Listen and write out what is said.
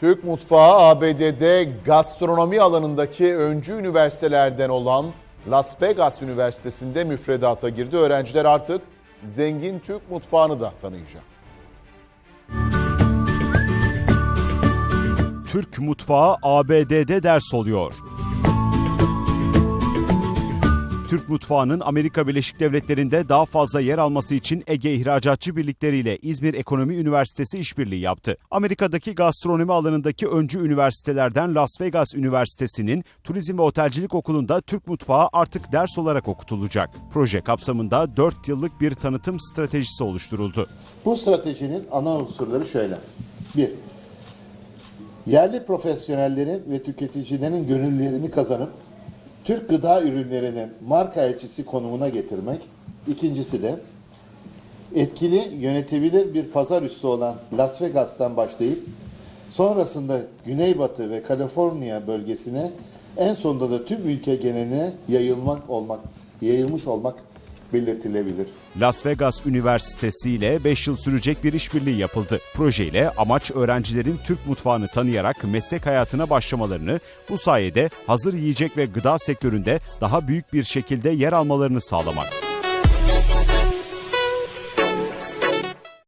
Türk mutfağı ABD'de gastronomi alanındaki öncü üniversitelerden olan Las Vegas Üniversitesi'nde müfredata girdi. Öğrenciler artık zengin Türk mutfağını da tanıyacak. Türk mutfağı ABD'de ders oluyor. Türk mutfağının Amerika Birleşik Devletleri'nde daha fazla yer alması için Ege İhracatçı Birlikleri ile İzmir Ekonomi Üniversitesi işbirliği yaptı. Amerika'daki gastronomi alanındaki öncü üniversitelerden Las Vegas Üniversitesi'nin Turizm ve Otelcilik Okulu'nda Türk mutfağı artık ders olarak okutulacak. Proje kapsamında 4 yıllık bir tanıtım stratejisi oluşturuldu. Bu stratejinin ana unsurları şöyle. Bir, yerli profesyonellerin ve tüketicilerin gönüllerini kazanıp Türk gıda ürünlerinin marka elçisi konumuna getirmek. İkincisi de etkili, yönetebilir bir pazar üssü olan Las Vegas'tan başlayıp sonrasında Güneybatı ve Kaliforniya bölgesine en sonunda da tüm ülke geneline yayılmak olmak, yayılmış olmak belirtilebilir. Las Vegas Üniversitesi ile 5 yıl sürecek bir işbirliği yapıldı. Proje ile amaç öğrencilerin Türk mutfağını tanıyarak meslek hayatına başlamalarını, bu sayede hazır yiyecek ve gıda sektöründe daha büyük bir şekilde yer almalarını sağlamak.